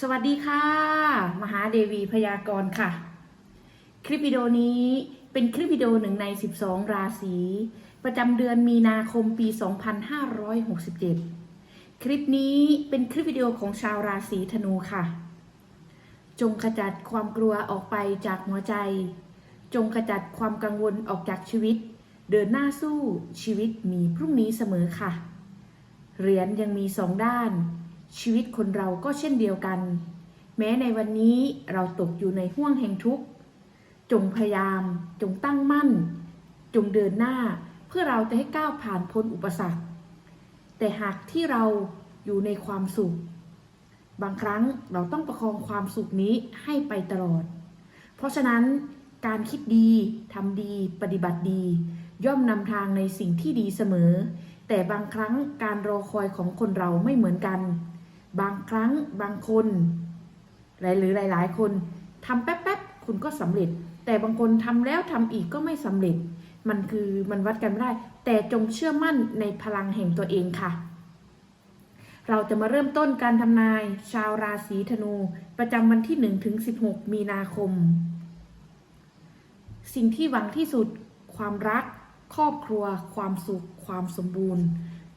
สวัสดีค่ะ มหาเดวีพยากรณ์ค่ะ คลิปวิดีโอนี้เป็นคลิปวิดีโอหนึ่งใน 12 ราศี ประจำเดือนมีนาคมปี 2567 คลิปนี้เป็นคลิปวิดีโอของชาวราศีธนูค่ะ จงขจัดความกลัวออกไปจากหัวใจ จงขจัดความกังวลออกจากชีวิต เดินหน้าสู้ชีวิตมีพรุ่งนี้เสมอค่ะ เหรียญยังมีสองด้าน ชีวิตคนเราก็เช่นเดียวกัน แม้ในวันนี้เราตกอยู่ในห่วงแห่งทุกข์ จงพยายาม จงตั้งมั่น จงเดินหน้าเพื่อเราจะให้ก้าวผ่านพ้นอุปสรรค แต่หากที่เราอยู่ในความสุข บางครั้งเราต้องประคองความสุขนี้ให้ไปตลอด เพราะฉะนั้นการคิดดีทำดีปฏิบัติดี ย่อมนำทางในสิ่งที่ดีเสมอ แต่บางครั้งการรอคอยของคนเราไม่เหมือนกัน บางครั้งบางคนหลายหรือหลาย ๆ คนทำแป๊บๆคุณก็สำเร็จ แต่บางคนทำแล้วทำอีกก็ไม่สำเร็จ มันคือมันวัดกันไม่ได้ แต่จงเชื่อมั่นในพลังแห่งตัวเองค่ะ เราจะมาเริ่มต้นการทำนาย ชาวราศีธนู ประจำวันที่1ถึง16 มีนาคม สิ่งที่หวังที่สุด ความรัก ครอบครัว ความสุข ความสมบูรณ์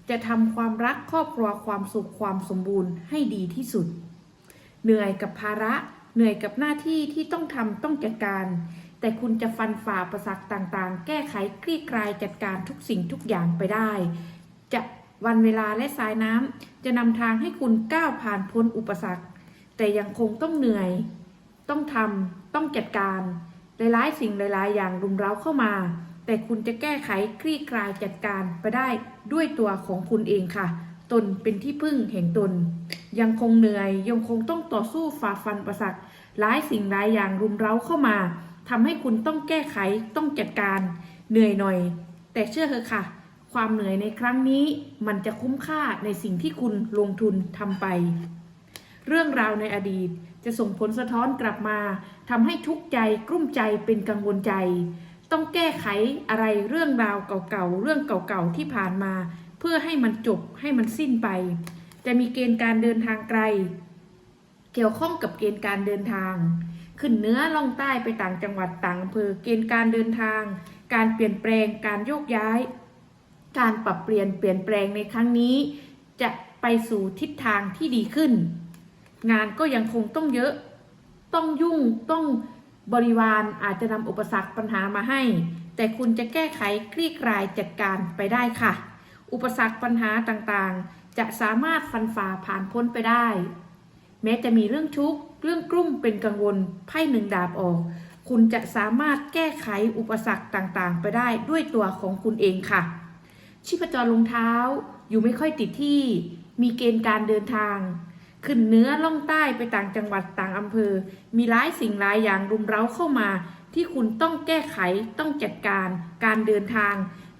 จะทำความรักครอบครัวความสุขความสมบูรณ์ให้ดีที่สุด เหนื่อยกับภาระ เหนื่อยกับหน้าที่ที่ต้องทำต้องจัดการ แต่คุณจะฟันฝ่าประสักต่างๆ แก้ไขคลี่คลายจัดการทุกสิ่งทุกอย่างไปได้ จะวันเวลาและสายน้ำจะนำทางให้คุณก้าวผ่านพ้นอุปสรรค แต่ยังคงต้องเหนื่อย ต้องทำต้องจัดการหลายๆสิ่งหลายๆ อย่างรุมเร้าเข้ามา แต่คุณจะแก้ไขคลี่คลายจัดการไปได้ด้วยตัวของคุณเองค่ะ ตนเป็นที่พึ่งแห่งตน ยังคงเหนื่อยยังคงต้องต่อสู้ฝ่าฟันประสักหลายสิ่งหลายอย่างรุมเร้าเข้ามาทำให้คุณต้องแก้ไขต้องจัดการ เหนื่อยหน่อย แต่เชื่อเถอะค่ะ ความเหนื่อยในครั้งนี้มันจะคุ้มค่าในสิ่งที่คุณลงทุนทำไป เรื่องราวในอดีตจะส่งผลสะท้อนกลับมาทำให้ทุกข์ใจกลุ้มใจเป็นกังวลใจ ต้องแก้ไขอะไรเรื่องราวเก่าๆ เรื่องเก่าๆ ที่ผ่านมา เพื่อให้มันจบให้มันสิ้นไป จะมีเกณฑ์การเดินทางไกล เกี่ยวข้องกับเกณฑ์การเดินทาง ขึ้นเหนื้อล่องใต้ไปต่างจังหวัดต่างอำเภอเกณฑ์การเดินทาง การเปลี่ยนแปลงการโยกย้าย การปรับเปลี่ยนเปลี่ยนแปลงในครั้งนี้ จะไปสู่ทิศทางที่ดีขึ้น งานก็ยังคงต้องเยอะ ต้องยุ่งต้อง บริวารอาจจะนำอุปสรรคปัญหามาให้ แต่คุณจะแก้ไขคลี่คลายจัดการไปได้ค่ะ อุปสรรคปัญหาต่างๆ จะสามารถฟันฝ่าผ่านพ้นไปได้ แม้จะมีเรื่องทุกข์เรื่องกลุ้มเป็นกังวลไพ่หนึ่งดาบออก คุณจะสามารถแก้ไขอุปสรรคต่างๆ ไปได้ด้วยตัวของคุณเองค่ะ ชีพจรลงเท้าอยู่ไม่ค่อยติดที่ มีเกณฑ์การเดินทาง ขึ้นเนื้อล่องใต้ไปต่างจังหวัดต่างอำเภอ มีหลายสิ่งหลายอย่างรุมเร้าเข้ามา ที่คุณต้องแก้ไขต้องจัดการการเดินทาง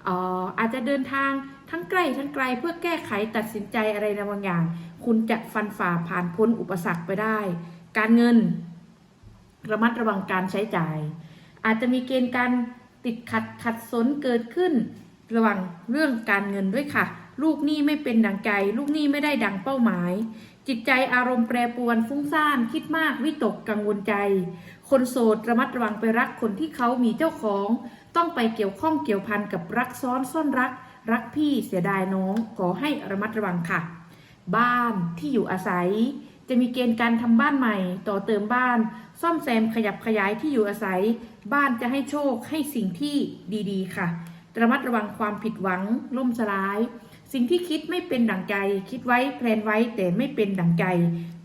อออาจจะเดินทางทั้งใกล้ทั้งไกลเพื่อแก้ไขตัดสินใจอะไรในบางอย่าง คุณจะฟันฝ่าผ่านพ้นอุปสรรคไปได้ การเงิน ระมัดระวังการใช้จ่าย อาจจะมีเกณฑ์การติดขัดขัดสนเกิดขึ้น ระวังเรื่องการเงินด้วยค่ะ ลูกหนี้ไม่เป็นดังใจ ลูกหนี้ไม่ได้ดังเป้าหมาย จิตใจอารมณ์แปรปรวนฟุ้งซ่านคิดมากวิตกกังวลใจ คนโสดระมัดระวังไปรักคนที่เขามีเจ้าของ ต้องไปเกี่ยวข้องเกี่ยวพันกับรักซ้อนซ่อนรัก รักพี่เสียดายน้อง ขอให้ระมัดระวังค่ะ บ้านที่อยู่อาศัย จะมีเกณฑ์การทำบ้านใหม่ ต่อเติมบ้าน ซ่อมแซมขยับขยายที่อยู่อาศัย บ้านจะให้โชคให้สิ่งที่ดีๆ ค่ะ ระมัดระวังความผิดหวังล่มสลาย สิ่งที่คิดไม่เป็นดั่งใจ คิดไว้แพลนไว้แต่ไม่เป็นดั่งใจ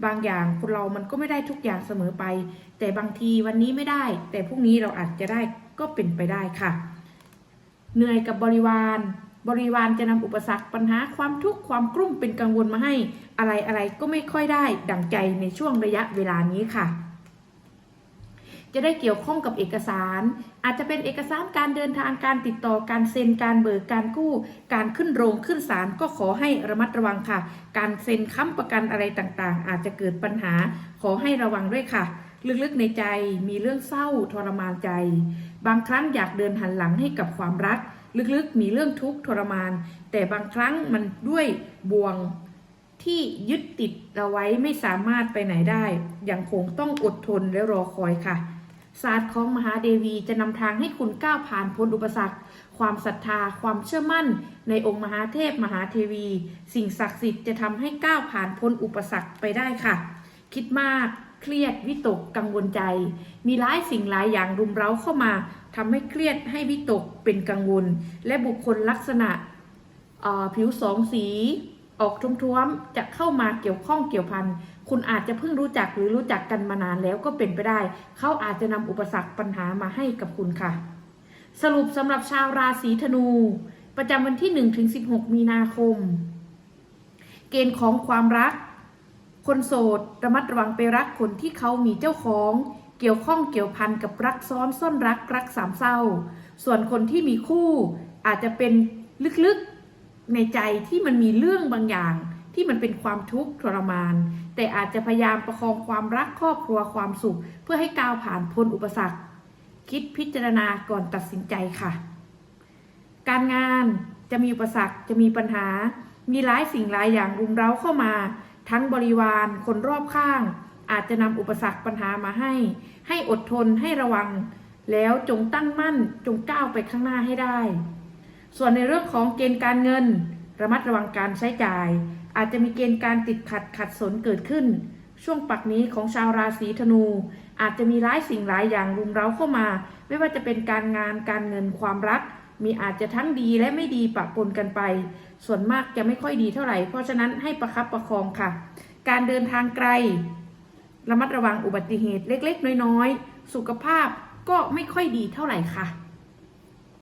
บางอย่างคนเรามันก็ไม่ได้ทุกอย่างเสมอไป แต่บางทีวันนี้ไม่ได้ แต่พรุ่งนี้เราอาจจะได้ก็เป็นไปได้ค่ะ เหนื่อยกับบริวาร บริวารจะนำอุปสรรคปัญหาความทุกข์ความกลุ้มเป็นกังวลมาให้ อะไรอะไรก็ไม่ค่อยได้ดั่งใจในช่วงระยะเวลานี้ค่ะ จะได้เกี่ยวข้องกับเอกสาร อาจจะเป็นเอกสารการเดินทางการติดต่อการเซ็นการเบิกการกู้ การขึ้นโรงขึ้นศาลก็ขอให้ระมัดระวังค่ะ การเซ็นค้ำประกันอะไรต่างๆ อาจจะเกิดปัญหาขอให้ระวังด้วยค่ะ ลึกๆในใจมีเรื่องเศร้าทรมานใจ บางครั้งอยากเดินหันหลังให้กับความรัก ลึกๆมีเรื่องทุกข์ทรมาน แต่บางครั้งมันด้วยบ่วงที่ยึดติดเราไว้ไม่สามารถไปไหนได้ ยังคงต้องอดทนและรอคอยค่ะ ศาสตร์ของมหาเดวีจะนำทางให้คุณก้าวผ่านพ้นอุปสรรค ความศรัทธา ความเชื่อมั่น ในองค์มหาเทพมหาเทวี สิ่งศักดิ์สิทธิ์จะทำให้ก้าวผ่านพ้นอุปสรรคไปได้ค่ะ คิดมาก เครียด วิตก กังวลใจ มีหลายสิ่งหลายอย่างรุมเร้าเข้ามาทำให้เครียดให้วิตกเป็นกังวล และบุคคลลักษณะผิวสองสี ออกท้วมๆจะเข้ามาเกี่ยวข้องเกี่ยวพัน คุณอาจจะเพิ่งรู้จักหรือรู้จักกันมานานแล้วก็เป็นไปได้ เขาอาจจะนำอุปสรรคปัญหามาให้กับคุณค่ะ สรุปสำหรับชาวราศีธนู ประจำวันที่1ถึง16 มีนาคม เกณฑ์ของความรัก คนโสดระมัดระวังไปรักคนที่เขามีเจ้าของเกี่ยวข้องเกี่ยวพันกับรักซ้อนซ่อนรักรักสามเศร้า ส่วนคนที่มีคู่อาจจะเป็นลึกๆในใจที่มันมีเรื่องบางอย่าง ที่มันเป็นความทุกข์ทรมาน แต่อาจจะพยายามประคองความรักครอบครัวความสุข เพื่อให้ก้าวผ่านพ้นอุปสรรค คิดพิจารณาก่อนตัดสินใจค่ะ การงานจะมีอุปสรรคจะมีปัญหา มีหลายสิ่งหลายอย่างรุมเร้าเข้ามา ทั้งบริวารคนรอบข้าง อาจจะนำอุปสรรคปัญหามาให้ ให้อดทนให้ระวัง แล้วจงตั้งมั่นจงก้าวไปข้างหน้าให้ได้ ส่วนในเรื่องของเกณฑ์การเงิน ระมัดระวังการใช้จ่าย อาจจะมีเกณฑ์การติดขัดขัดสนเกิดขึ้น ช่วงปักนี้ของชาวราศีธนู อาจจะมีหลายสิ่งหลายอย่างรุมเร้าเข้ามา ไม่ว่าจะเป็นการงานการเงินความรัก มีอาจจะทั้งดีและไม่ดีปะปนกันไป ส่วนมากจะไม่ค่อยดีเท่าไหร่ เพราะฉะนั้นให้ประคับประคองค่ะ การเดินทางไกล ระมัดระวังอุบัติเหตุเล็ก ๆ น้อยๆ สุขภาพก็ไม่ค่อยดีเท่าไหร่ค่ะ